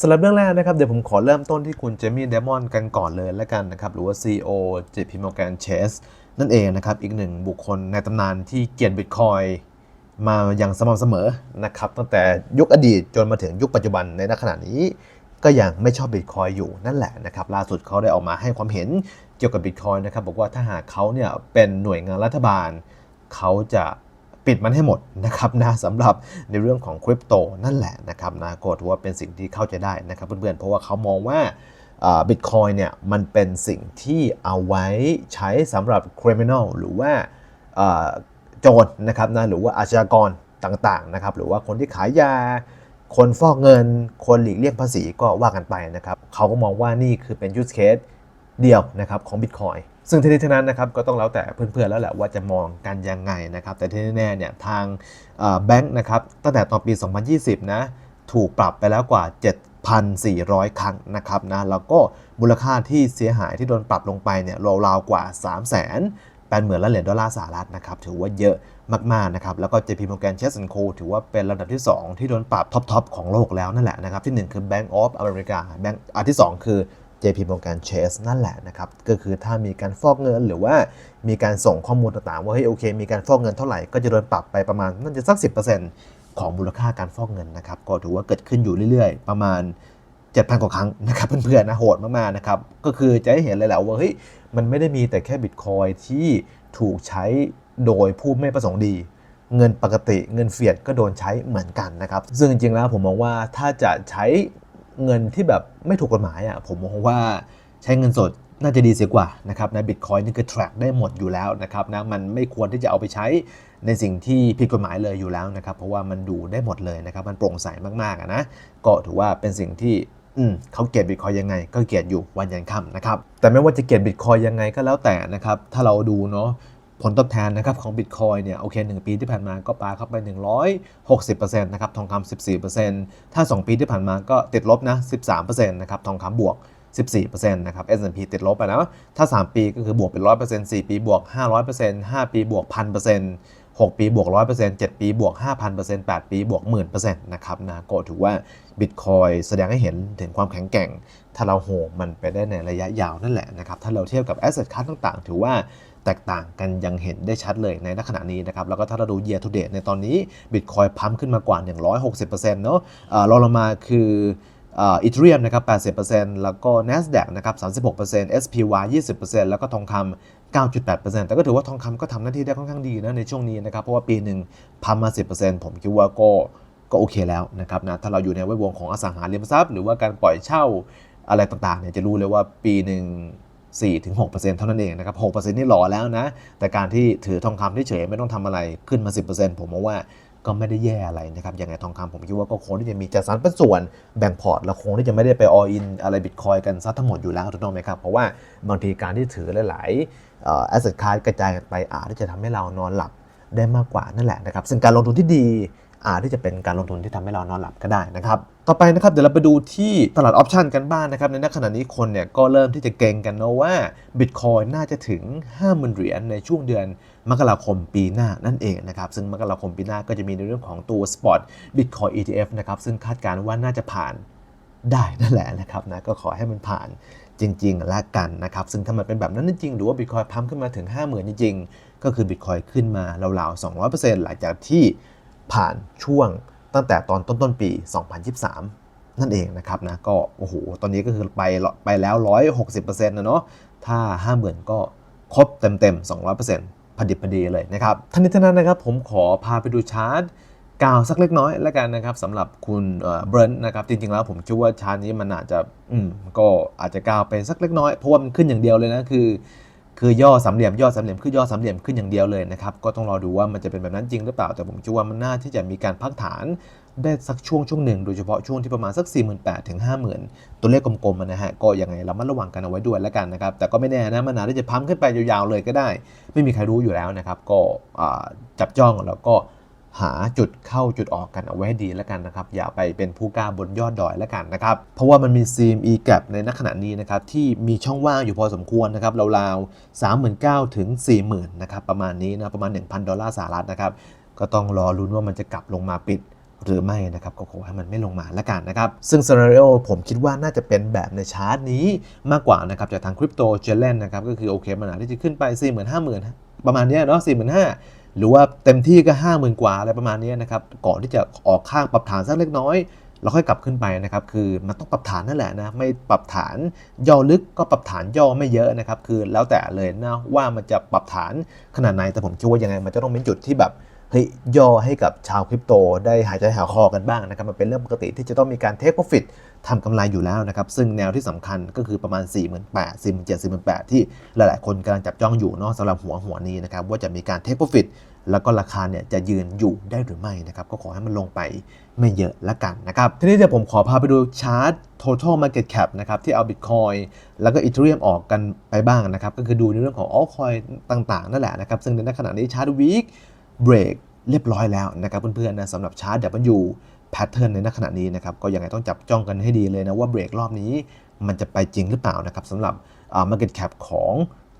สำหรับเรื่องแรกนะครับ เดี๋ยวผมขอเริ่มต้นที่คุณเจมี่เดมอนกันก่อนเลยแล้วกันนะครับ หรือว่า CEO JP Morgan Chase นั่นเองนะครับ อีกหนึ่งบุคคลในตำนานที่เกลียดบิตคอยมาอย่างสม่ำเสมอนะครับ ตั้งแต่ยุคอดีตจนมาถึงยุคปัจจุบันในณขณะนี้ ก็ยังไม่ชอบบิตคอยอยู่นั่นแหละนะครับ ล่าสุดเขาได้ออกมาให้ความเห็นเกี่ยวกับบิตคอยนะครับ บอกว่าถ้าหากเขาเนี่ยเป็นหน่วยงานรัฐบาล เขาจะ ปิดมันให้หมดนะครับนะสำหรับในเรื่องของคริปโตนั่นแหละนะครับนะก็ถือว่าเป็นสิ่งที่เข้าใจได้นะครับเพื่อนๆ เพราะว่าเขามองว่าบิตคอยเนี่ยมันเป็นสิ่งที่เอาไว้ใช้สำหรับ criminal หรือว่าโจรนะครับนะหรือว่าอาชญากรต่างๆนะครับหรือว่าคนที่ขายยา คนฟอกเงิน คนหลีกเลี่ยงภาษีก็ว่ากันไปนะครับเขาก็มองว่านี่คือเป็น use case เดียวนะครับของ Bitcoin ซึ่งทีนี้ทั้งนั้นนะครับก็ต้องแล้วแต่เพื่อนๆแล้วแหละว่าจะมองกันยังไงนะครับ แต่ที่แน่ๆเนี่ยทางแบงค์นะครับตั้งแต่ตอนปี 2020 นะถูกปรับไปแล้วกว่า 7,400 ครั้งนะครับนะแล้วก็มูลค่าที่เสียหายที่โดนปรับลงไปเนี่ยราวๆกว่า 3 0 0 0 0 0 8หมื่นล้านเหรียญดอลลาร์สหรัฐนะครับถือว่าเยอะมากๆนะครับแล้วก็ JP Morgan Chase Co ถือว่าเป็นลำดับที่ 2 ที่โดนปรับท็อปๆของโลกแล้วนั่นแหละนะครับที่ 1 คือ Bank of America แบงก์อันที่ 2 คือ JP Morgan Chase นั่นแหละนะครับ ก็คือถ้ามีการฟอกเงินหรือว่ามีการส่งข้อมูลต่างๆ ว่าเฮ้ยโอเค มีการฟอกเงินเท่าไหร่ก็จะโดนปรับไปประมาณน่าจะสัก 10%ของมูลค่าการฟอกเงินนะครับ ก็ถือว่าเกิดขึ้นอยู่เรื่อยๆ ประมาณ 7,000 กว่าครั้งนะครับเพื่อนๆนะโหดมากๆนะครับ ก็คือจะให้เห็นเลยแหละว่าเฮ้ยมันไม่ได้มีแต่แค่บิตคอยที่ถูกใช้โดยผู้ไม่ประสงค์ดีเงินปกติเงินเฟียดก็โดนใช้เหมือนกันนะครับ ซึ่งจริงๆแล้วผมมองว่าถ้าจะใช้ เงินที่แบบไม่ถูกกฎหมายอะผมมองว่าใช้เงินสดน่าจะดีเสียกว่านะครับนะบิตคอยนี่คือ track ได้หมดอยู่แล้วนะครับนะมันไม่ควรที่จะเอาไปใช้ในสิ่งที่ผิดกฎหมายเลยอยู่แล้วนะครับ เพราะว่ามันดูได้หมดเลยนะครับ มันโปร่งใสมากๆนะก็ถือว่าเป็นสิ่งที่อืมเขาเกลียดบิตคอยยังไง ก็เกลียดอยู่วันยันค่ำนะครับแต่ไม่ว่าจะเกลียดบิตคอยยังไงก็แล้วแต่นะครับถ้าเราดูเนาะ ผลตอบแทนนะครับของ Bitcoin เนี่ยโอเค 1 ปีที่ผ่านมาก็ปาเข้าไป 160%นะครับทองคำ14%ถ้า 2 ปีที่ผ่านมาก็ติดลบนะ13%นะครับทองคำบวก 14%นะครับ S&P ติดลบไปนะถ้า 3 ปีก็คือบวกเป็น 100% 4 ปีบวก 500% 5 ปีบวก 1,000% 6 ปีบวก 100% 7 ปีบวก 5,000% 8 ปีบวก 10,000%นะครับนะก็ถือว่า Bitcoin แสดงให้เห็นถึงความแข็งแกร่ง ถ้าเราโหมันไปได้ในระยะยาวนั่นแหละนะครับ ถ้าเราเทียบกับ Asset Class ต่างๆ ถือว่า แตกต่างกันยังเห็นได้ชัดเลยในขณะนี้นะครับ แล้วก็ถ้าเราดู year to date ในตอนนี้ Bitcoin พัมขึ้นมากว่า 160%เนาะรองลงมาคืออีเทเรียมนะครับ 80%แล้วก็ NASDAQ นะครับ 36% SPY 20%แล้วก็ทองคำ9.8%แต่ก็ถือว่าทองคำก็ทำหน้าที่ได้ค่อนข้างดีนะในช่วงนี้นะครับ เพราะว่าปีหนึ่งพัมมา 10%ผมคิดว่าก็ก็โอเคแล้วนะครับนะถ้าเราอยู่ในแวดวงของอสังหาริมทรัพย์ หรือว่าการปล่อยเช่าอะไรต่างๆเนี่ยจะรู้เลยว่าปีหนึ่ง 4-6%เท่านั้นเองนะครับ6%นี่หล่อแล้วนะ แต่การที่ถือทองคำที่เฉยไม่ต้องทำอะไรขึ้นมา 10%ผมมองว่าก็ไม่ได้แย่อะไรนะครับ อย่างไรทองคำผมคิดว่าก็คงที่จะมีจัดสรรเป็นส่วนแบ่งพอร์ตแล้วคงที่จะไม่ได้ไปออินอะไรบิตคอยกันซะทั้งหมดอยู่แล้วถูกต้องไหมครับ เพราะว่าบางทีการที่ถือหลายๆแอสเซทคาร์กระจายกันไปอาจจะทำให้เรานอนหลับได้มากกว่านั่นแหละนะครับ ซึ่งการลงทุนที่ดี อาจที่จะเป็นการลงทุนที่ทำให้เรานอนหลับก็ได้นะครับต่อไปนะครับเดี๋ยวเราไปดูที่ตลาดออปชันกันบ้างนนะครับในขณะนี้คนเนี่ยก็เริ่มที่จะเก่งกันนะว่า Bitcoin น่าจะถึง 50,000เหรียญในช่วงเดือนมกราคมปีหน้านั่นเองนะครับซึ่งมกราคมปีหน้าก็จะมีในเรื่องของตัว Spot Bitcoin ETF นะครับซึ่งคาดการณ์ว่าน่าจะผ่านได้นั่นแหละนะครับนะก็ขอให้มันผ่านจริงๆละกันนะครับ ซึ่งถ้ามันเป็นแบบนั้นจริง หรือว่า Bitcoin พัมขึ้นมาถึง 50,000 จริง ๆ ก็คือ Bitcoin ขึ้นมาราวๆ 200%หลังจากที่ ผ่านช่วงตั้งแต่ตอนต้นต้นปี 2023 นั่นเองนะครับนะก็โอ้โหตอนนี้ก็คือไปไปแล้ว 160%นะเนาะถ้า 50,000 ก็ครบเต็มๆ 200%พอดิบพอดีเลยนะครับท่านี้ท่านั้นนะครับผมขอพาไปดูชาร์ตกาวสักเล็กน้อยแล้วกันนะครับสำหรับคุณเบรนท์นะครับจริงๆแล้วผมคิดว่าชาร์ตนี้มันอาจจะอืมก็อาจจะกาวไปสักเล็กน้อยเพราะว่ามันขึ้นอย่างเดียวเลยนะคือ คือย่อสามเหลี่ยมย่อสามเหลี่ยมขึ้นย่อสามเหลี่ยมขึ้นอย่างเดียวเลยนะครับก็ต้องรอดูว่ามันจะเป็นแบบนั้นจริงหรือเปล่า แต่ผมคิดว่ามันน่าที่จะมีการพักฐานได้สักช่วงช่วงหนึ่งโดยเฉพาะช่วงที่ประมาณสัก 4 8 0 0 0ถึง50,000 ตัวเลขกลมๆนะฮะก็ยังไงเรามัดระวังกันเอาไว้ด้วยแล้วกันนะครับ แต่ก็ไม่แน่นะมันอาจจะพัมขึ้นไปยาวๆเลยก็ได้ ไม่มีใครรู้อยู่แล้วนะครับ ก็จับจ้องแล้วก็ หาจุดเข้าจุดออกกันเอาไว้ให้ดีแล้วกันนะครับ อย่าไปเป็นผู้กล้าบนยอดดอยแล้วกันนะครับ เพราะว่ามันมีซีม e gap ในณขณะนี้นะครับ ที่มีช่องว่างอยู่พอสมควรนะครับราวๆ39,000ถึง40,000นะครับประมาณนี้นะประมาณ 1,000 ดอลลาร์สหรัฐนะครับ ก็ต้องรอรุ้นว่ามันจะกลับลงมาปิดหรือไม่นะครับก็ขอให้มันไม่ลงมาละกันนะครับ ซึ่งซีนารีโอผมคิดว่าน่าจะเป็นแบบในชาร์ตนี้มากกว่านะครับจากทางคริปโตเจเลนนะครับก็คือโอเคมันอาจจะขึ้นไป4 5 0,000 ประมาณนี้เนาะ4 5 0 0 0 หรือว่าเต็มที่ก็ห้าหมื่นกว่าอะไรประมาณนี้นะครับก่อนที่จะออกข้างปรับฐานสักเล็กน้อยเราค่อยกลับขึ้นไปนะครับ คือมันต้องปรับฐานนั่นแหละนะ ไม่ปรับฐานย่อลึกก็ปรับฐานย่อไม่เยอะนะครับ คือแล้วแต่เลยนะว่ามันจะปรับฐานขนาดไหน แต่ผมคิดว่ายังไงมันจะต้องเป็นจุดที่แบบ เฮ้ยย่อให้กับชาวคริปโต ได้หายใจหายคอกันบ้างนะครับมันเป็นเรื่องปกติที่จะต้องมีการเทคโปรฟิตทำกำไรอยู่แล้วนะครับ ซึ่งแนวที่สำคัญก็คือประมาณ 4 8 0 0 0 4 7 0 0 0 ที่หลาย ๆ คนกำลังจับจ้องอยู่เนาะสำหรับหัวหัวนี้นะครับ ว่าจะมีการเทคโปรฟิตแล้วก็ราคาเนี่ยจะยืนอยู่ได้หรือไม่นะครับ ก็ขอให้มันลงไปไม่เยอะละกันนะครับ ทีนี้เดี๋ยวผมขอพาไปดูชาร์ต total market cap นะครับ ที่เอา Bitcoin แล้วก็ Ethereum ออกกันไปบ้างนะครับ ก็คือดูในเรื่องของ altcoin ต่าง ๆ นั่นแหละนะครับ ซึ่งในขณะนี้ชาร์ต week break เรียบร้อยแล้วนะครับเพื่อนๆนะสำหรับชาร์ต W pattern ในขณะนี้นะครับก็ยังไงต้องจับจ้องกันให้ดีเลยนะว่าเบรกรอบนี้มันจะไปจริงหรือเปล่านะครับสำหรับ market cap ของ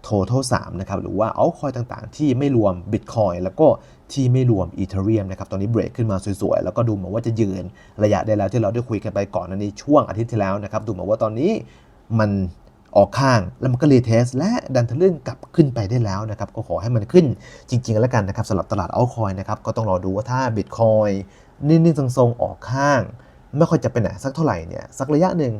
total 3นะครับหรือว่า altcoin ต่างๆ ที่ไม่รวม Bitcoin แล้วก็ที่ไม่รวม Ethereum นะครับตอนนี้เบรกขึ้นมาสวยๆ แล้วก็ดูเหมือนว่าจะยืนระยะได้แล้วที่เราได้คุยกันไปก่อนในช่วงอาทิตย์ที่แล้วนะครับดูเหมือนว่าตอนนี้มัน ออกข้างแล้วมันก็รีเทสและดันทะลึ่งกลับขึ้นไปได้แล้วนะครับก็ขอให้มันขึ้นจริง ๆ แล้วกันนะครับสำหรับตลาด altcoin นะครับก็ต้องรอดูว่าถ้า Bitcoin นิ่งๆทรงๆออกข้าง ไม่ค่อยจะไปไหนสักเท่าไหร่เนี่ยสักระยะหนึ่ง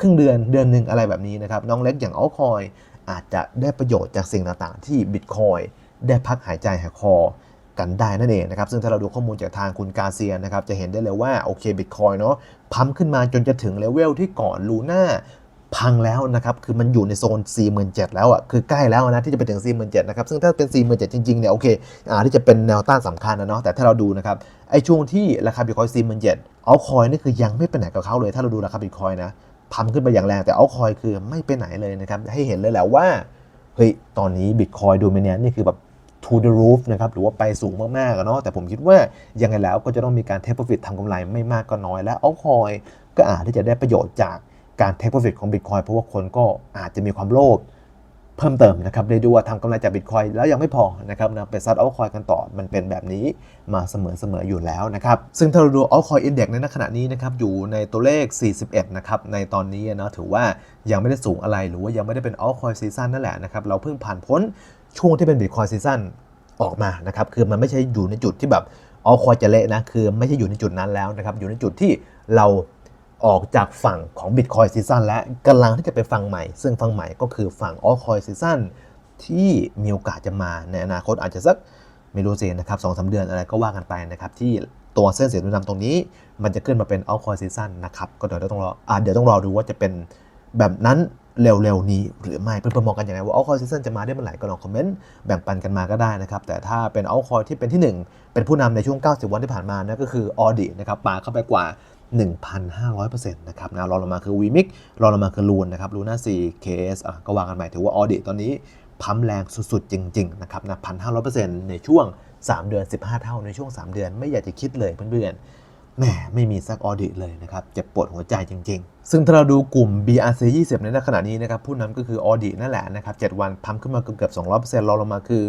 ครึ่งเดือนเดือนหนึ่งอะไรแบบนี้นะครับน้องเล็กอย่าง altcoin อาจจะได้ประโยชน์จากสิ่งต่างๆ ที่ Bitcoin ได้พักหายใจหายคอกันได้นั่นเองนะครับ ซึ่งถ้าเราดูข้อมูลจากทางคุณกาเซียนะครับ จะเห็นได้เลยว่า โอเค Bitcoin เนาะพัมขึ้นมาจนจะถึงเลเวลที่ก่อนลูน่า พังแล้วนะครับคือมันอยู่ในโซน 47,000 แล้วอะคือใกล้แล้วนะที่จะไปถึง 47,000นะครับซึ่งถ้าเป็น 47,000 จริงๆเนี่ยโอเคอาที่จะเป็นแนวต้านสำคัญนะเนาะแต่ถ้าเราดูนะครับไอ้ช่วงที่ราคา Bitcoin 47,000เอาคอยนี่คือยังไม่ไปไหนกับเขาเลย ถ้าเราดูราคา Bitcoin นะพัมขึ้นไปอย่างแรงแต่เอาคอยคือไม่ไปไหนเลยนะครับให้เห็นเลยแหละว่าเฮ้ยตอนนี้ Bitcoin ดูเมเนียนี่คือแบบ to the roof นะครับหรือว่าไปสูงมากๆเนาะแต่ผมคิดว่ายังไงแล้วก็จะต้องมีการเทคโปรฟิตทำกำไรไม่มากก็น้อยและเอาคอยก็อาจที่จะได้ประโยชน์จาก การเทคโปรฟิตของ Bitcoin เพราะว่าคนก็อาจจะมีความโลภเพิ่มเติมนะครับเรียกได้ว่าทำกำไรจาก Bitcoin แล้วยังไม่พอนะครับนะไปซัดเอาคอยกันต่อมันเป็นแบบนี้มาเสมอๆอยู่แล้วนะครับซึ่งถ้าเราดู altcoin index ในขณะนี้นะครับอยู่ในตัวเลข 41 นะครับในตอนนี้นะถือว่ายังไม่ได้สูงอะไรหรือว่ายังไม่ได้เป็น altcoin season นั่นแหละนะครับเราเพิ่งผ่านพ้นช่วงที่เป็น Bitcoin season ออกมานะครับคือมันไม่ใช่อยู่ในจุดที่แบบ altcoin จะเละนะคือไม่ใช่อยู่ในจุดนั้นแล้วนะครับอยู่ในจุดที่เรา ออกจากฝั่งของ Bitcoin Season และกำลังที่จะไปฝั่งใหม่ ซึ่งฝั่งใหม่ก็คือฝั่ง Altcoin Season ที่มีโอกาสจะมาในอนาคตอาจจะสักไม่รู้สินะครับสองสาเดือนอะไรก็ว่ากันไปนะครับ ที่ตัวเส้นสีดำตรงนี้ มันจะขึ้นมาเป็น Altcoin Season นะครับ ก็เดี๋ยวต้องรออะเดี๋ยวต้องรอดูว่าจะเป็นแบบนั้นเร็วๆนี้หรือไม่เพื่อนๆมองกันยังไงว่า Altcoin Season จะมาได้เมื่อไหร่ก็ลองคอมเมนต์แบ่งปันกันมาก็ได้นะครับ แต่ถ้าเป็น Altcoin ที่เป็นที่ 1 เป็นผู้นำในช่วง 90 วันที่ผ่านมานะก็คือ Audit นะครับปาเข้าไปกว่า 1,500%นะครับนะรองลงมาคือ VMIX รองลงมาคือลูนนะครับลูน่า4 KS อะก็วางกันใหม่ถือว่าออดิตอนนี้พัมแรงสุดๆ จริง ๆ นะครับนะ1,500%ในช่วง 3 เดือน 15 เท่าในช่วง 3 เดือนไม่อยากจะคิดเลยเพื่อนๆแหมไม่มีสักออดิตเลยนะครับ เจ็บปวดหัวใจจริง ๆ ซึ่งถ้าเราดูกลุ่ม BRC 20 ในขณะนี้นะครับผู้นำก็คือออดินั่นแหละนะครับ 7 วันพัมขึ้นมาเกือบๆ200%รองลงมาคือ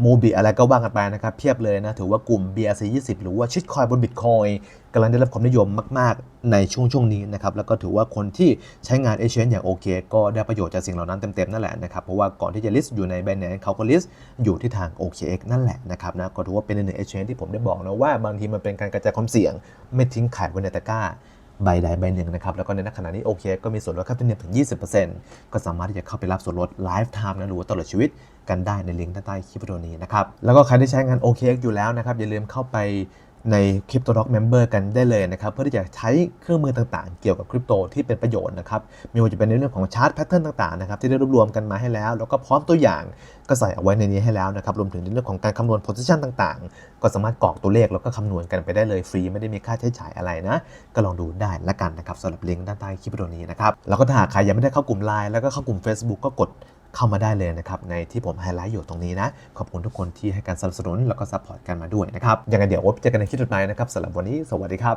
โมบิอะไรก็ว่างกันไปนะครับ เพียบเลยนะ ถือว่ากลุ่ม BRC 20 หรือว่าชิดคอยบน Bitcoin กำลังได้รับความนิยมมาก ๆ ในช่วงช่วงนี้นะครับ แล้วก็ถือว่าคนที่ใช้งาน a อ n อย่างโอเค ก็ได้ประโยชน์จากสิ่งเหล่านั้นเต็ม ๆ นั่นแหละนะครับ เพราะว่าก่อนที่จะ list อยู่ใน Binance เขาก็ list อยู่ที่ทาง OKX นั่นแหละนะครับนะก็ถือว่าเป็นหนึ่ง exchange ที่ผมได้บอกนะว่าบางทีมันเป็นการกระจายความเสี่ยงไม่ทิ้งขายไว้ในตะกร้า ใบใดใบหนึ่งนะครับ แล้วก็ในขณะนี้โอเคก็มีส่วนลดค่าธรรมเนียมถึง 20%ก็สามารถที่จะเข้าไปรับส่วนลดไลฟ์ไทม์นะหรือว่าตลอดชีวิตกันได้ในลิงก์ด้านใต้คลิปวิดีโอนี้นะครับ แล้วก็ใครที่ใช้งาน OKX อยู่แล้วนะครับอย่าลืมเข้าไป ใน Crypto Doc Member กันได้เลยนะครับ เพื่อที่จะใช้เครื่องมือต่างๆ เกี่ยวกับคริปโตที่เป็นประโยชน์นะครับม่ว่าจะเป็นในเรื่องของชาร์ตแพทเทิร์นต่างๆนะครับที่ได้รวบรวมกันมาให้แล้ว แล้วก็พร้อมตัวอย่างก็ใส่เอาไว้ในนี้ให้แล้วนะครับรวมถึงในเรื่องของการคำนวณ position ต่างๆ ก็สามารถกรอกตัวเลขแล้วก็คำนวณกันไปได้เลยฟรีไม่ได้มีค่าใช้จ่ายอะไรนะ ก็ลองดูได้ละกันนะครับสำหรับลิงก์ด้านใต้คลิปวิดีโอนี้นะครับแล้วก็ถ้าหากใครยังไม่ได้เข้ากลุ่ม Line แล้วก็เข้ากลุ่ม Facebook ก็กด เข้ามาได้เลยนะครับในที่ผมไฮไลท์อยู่ตรงนี้นะ ขอบคุณทุกคนที่ให้การสนับสนุนแล้วก็ซัพพอร์ตกันมาด้วยนะครับยังไงเดี๋ยวพบเจอกันในคลิปต่อไปนะครับสำหรับวันนี้สวัสดีครับ